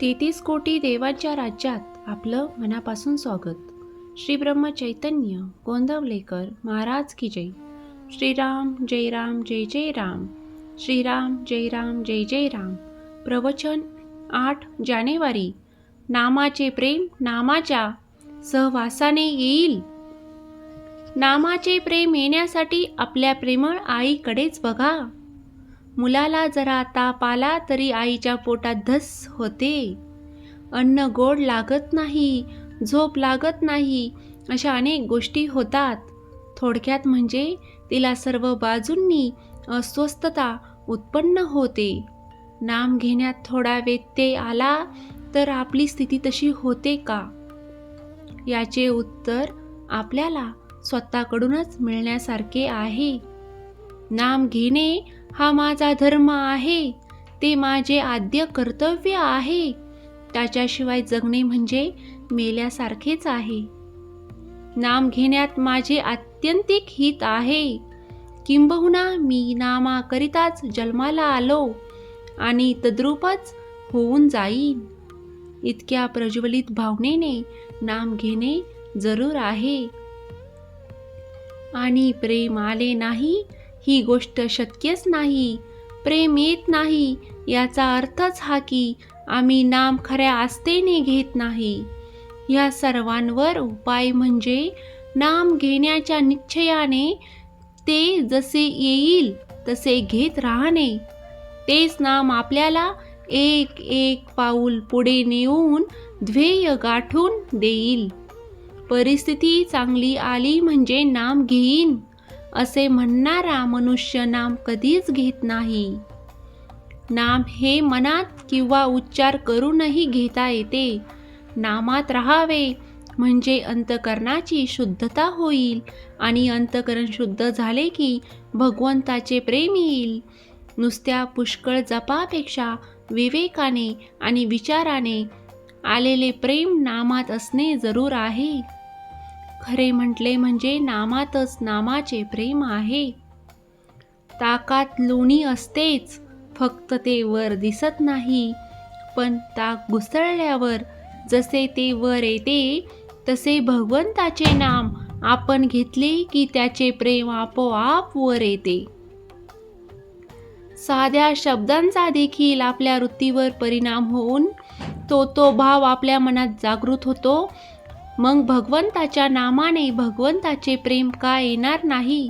तेहतीस कोटी देवांच्या राज्यात आपलं मनापासून स्वागत. श्री ब्रह्म चैतन्य गोंदवलेकर महाराज की जय. श्रीराम जय राम जय जय राम. श्रीराम जय राम जय जय राम. प्रवचन आठ जानेवारी. नामाचे प्रेम नामाच्या सहवासाने येईल. नामाचे प्रेम येण्यासाठी आपल्या प्रेमळ आईकडेच बघा. मुलाला जरा ताप आला तरी आईच्या पोटात धस होते. अन्न गोड लागत नाही झोप लागत नाही अशा अनेक गोष्टी होतात. थोडक्यात म्हणजे तिला सर्व बाजूंनी अस्वस्थता उत्पन्न होते. नाम घेण्यात थोडा व्यत्यय आला तर आपली स्थिती तशी होते का? याचे उत्तर आपल्याला स्वतःकडूनच मिळण्यासारखे आहे. नाम घेणे हा माझा धर्म आहे. ते माझे आद्य कर्तव्य आहे. त्याच्याशिवाय जगणे म्हणजे मेल्यासारखेच आहे. नाम घेण्यात माझे आत्यंतिक हित आहे. किंबहुना मी नामाकरिताच जन्माला आलो आणि तद्रूपच होऊन जाईन. इतक्या प्रज्वलित भावनेने नाम घेणे जरूर आहे. आणि प्रेम आले नाही ही गोष्ट शक्यच नाही. प्रेम येत नाही. याचा अर्थच हा की आम्ही नाम खऱ्या आस्थेने घेत नाही. या सर्वांवर उपाय म्हणजे नाम घेण्याच्या निश्चयाने ते जसे येईल तसे घेत राहणे. तेच नाम आपल्याला एक एक पाऊल पुढे नेऊन ध्येय गाठून देईल. परिस्थिती चांगली आली म्हणजे नाम घेईन. असे म्हणणारा मनुष्य नाम कधीच घेत नाही. नाम हे मनात किंवा उच्चार करूनही घेता येते. नामात राहावे म्हणजे अंतकरणाची शुद्धता होईल आणि अंतकरण शुद्ध झाले की भगवंताचे प्रेम येईल. नुसत्या पुष्कळ जपापेक्षा विवेकाने आणि विचाराने आलेले प्रेम नामात असणे जरूर आहे. खरे म्हटले म्हणजे नामातच नामाचे प्रेम आहे. ताकात लोणी असतेच फक्त ते वर दिसत नाही. पण ताक घुसळल्यावर जसे ते वर येते तसे भगवंताचे नाम आपण घेतले की त्याचे प्रेम आपोआप वर येते. साध्या शब्दांचा देखील आपल्या वृत्तीवर परिणाम होऊन तो तो भाव आपल्या मनात जागृत होतो. मग भगवंताच्या नामाने भगवंताचे प्रेम का येणार नाही?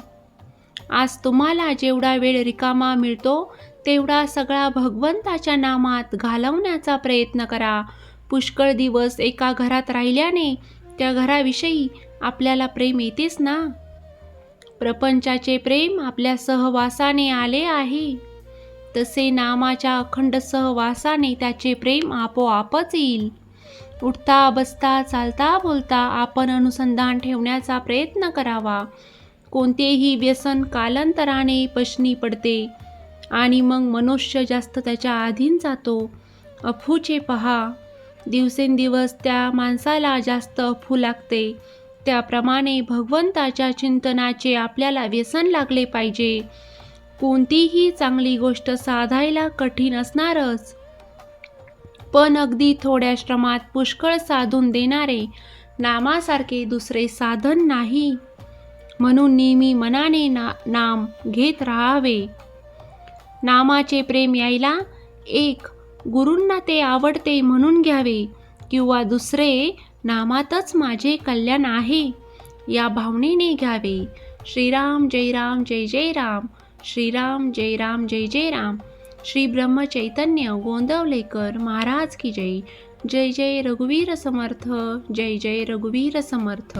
आज तुम्हाला जेवढा वेळ रिकामा मिळतो तेवढा सगळा भगवंताच्या नामात घालवण्याचा प्रयत्न करा. पुष्कळ दिवस एका घरात राहिल्याने त्या घराविषयी आपल्याला प्रेम येतेच ना? प्रपंचाचे प्रेम आपल्या सहवासाने आले आहे. तसे नामाच्या अखंड सहवासाने त्याचे प्रेम आपोआपच येईल. उठता बसता चालता बोलता आपण अनुसंधान ठेवण्याचा प्रयत्न करावा. कोणतेही व्यसन कालांतराने पशनी पडते आणि मग मनुष्य जास्त त्याच्या आधीन जातो. अफूचे पहा. दिवसेंदिवस त्या माणसाला जास्त अफू लागते. त्याप्रमाणे भगवंताच्या चिंतनाचे आपल्याला व्यसन लागले पाहिजे. कोणतीही चांगली गोष्ट साधायला कठीण असणारच. पण अगदी थोड्या श्रमात पुष्कळ साधून देणारे नामासारखे दुसरे साधन नाही. म्हणून नेहमी मनाने ना नाम घेत राहावे. नामाचे प्रेम यायला एक गुरूंना ते आवडते म्हणून घ्यावे किंवा दुसरे नामातच माझे कल्याण आहे या भावनेने घ्यावे. श्रीराम जय राम जय जय राम. श्रीराम जय राम जय जय राम. श्री ब्रह्म चैतन्य गोंदवलेकर महाराज की जय. जय जय रघुवीर समर्थ. जय जय रघुवीर समर्थ.